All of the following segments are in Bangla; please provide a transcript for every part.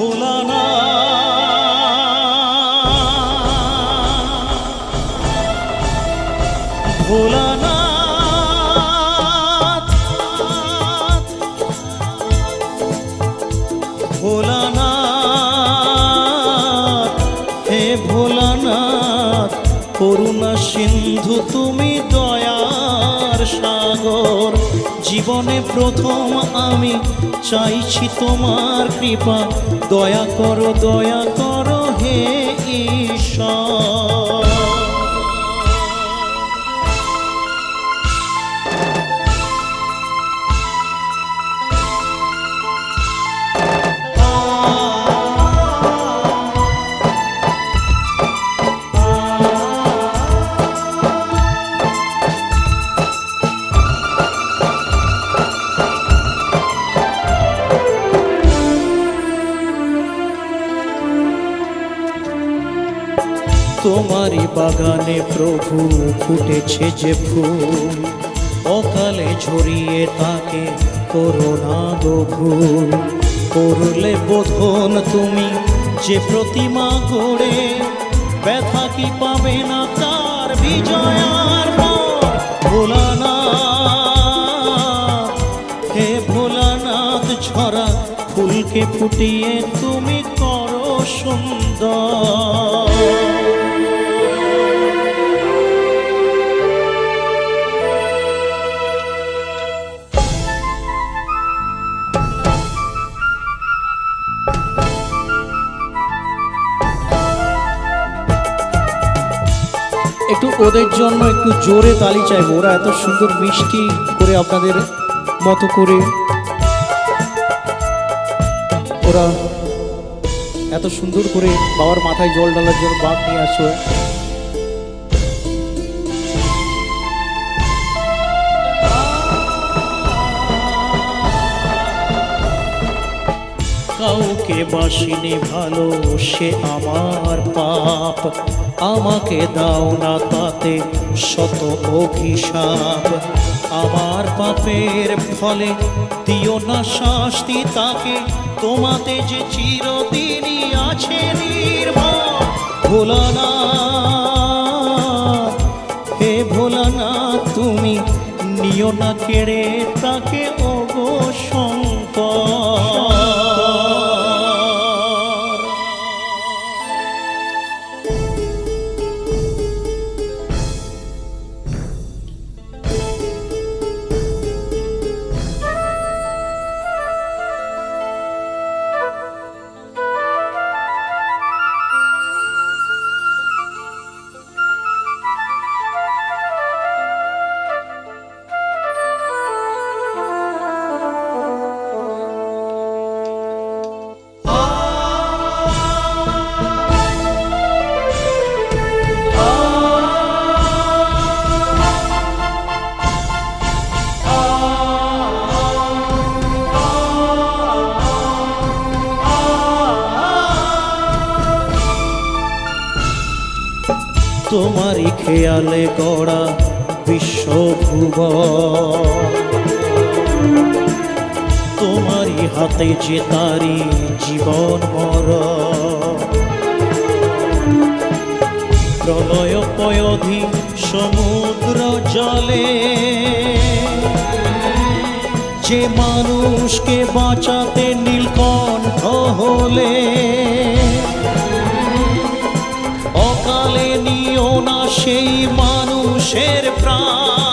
ভোলানা ভোলানাথ হে ভোলানাথ করুণা সিন্ধু তুমি দয়ার সাগর। জীবনে প্রথম আমি চাইছি তোমার কৃপা। দয়া করো দয়া করো হে ঈশ্বর। তোমারই বাগানে প্রভু ফুটেছে যে ফুল। অকালে ঝরিয়ে তাকে করোনা গো ভুল। করলে বোধন তুমি যে প্রতিমা গড়ে, ব্যথা কি পাবে না তার বিজয়ার ভোলানাথ, হে ভোলানাথ, ছড়া ফুলকে ফুটিয়ে তুমি করো সুন্দর। একটু ওদের জন্য একটু জোরে তালি চাইব। ওরা এত সুন্দর মিষ্টি করে আপনাদের মতো করে। ওরা এত সুন্দর করে বাবার মাথায় জল ঢালার জন্য বাঘ নিয়ে আসো কাউকে বাসিনি ভালো, সে আমার পাপ। আমাকে দাও না তাতে শত অভিশাপ। আমার পাপের ফলে দিও না শাস্তি, তাকে তোমাতে যে চিরদিনই আছে নির্ভর ভোলানা হে ভোলানা তুমি নিও না কেড়ে তোমারই খেয়ালে গড়া বিশ্বভুব তোমারই হাতে যে তারি জীবন মর। প্রলয় পয়ধি সমুদ্র জলে, যে মানুষকে বাঁচাতে নীলকণ্ঠ হলে অকালে নিও না সেই মানুষের প্রাণ।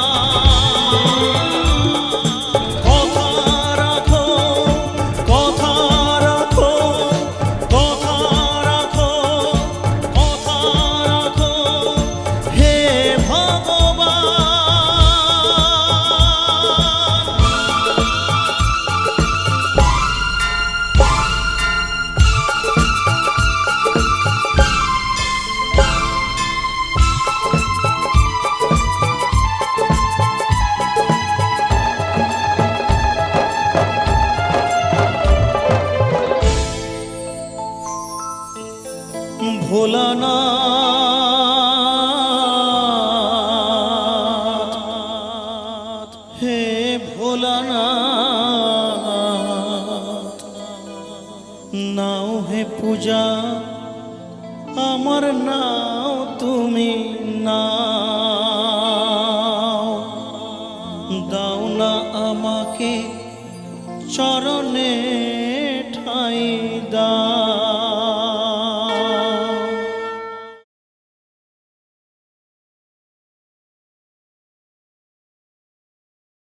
ভোলানাথ হে নাও হে পূজা তুমি আমাকে চরণে